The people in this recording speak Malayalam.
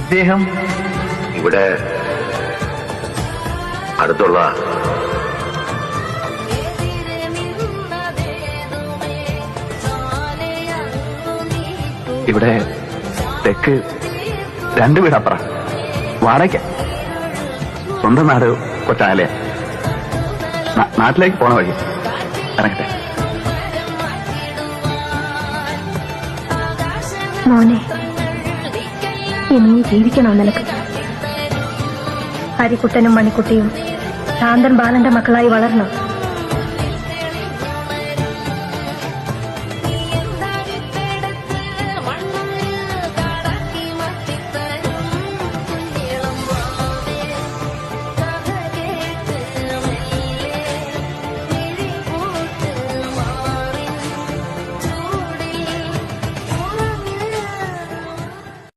ഇദ്ദേഹം ഇവിടെ അടുത്തുള്ള ഇവിടെ തെക്ക് രണ്ടു വീടപ്പുറ. വാടക സ്വന്തം നാട് കൊച്ചാലയ നാട്ടിലേക്ക് പോണ വഴി. ഇറങ്ങട്ടെ. മോനെ ഇനി ജീവിക്കണം നിനക്ക്? ഹരിക്കുട്ടനും മണിക്കുട്ടിയും ശാന്തൻ ബാലന്റെ മക്കളായി വളരണം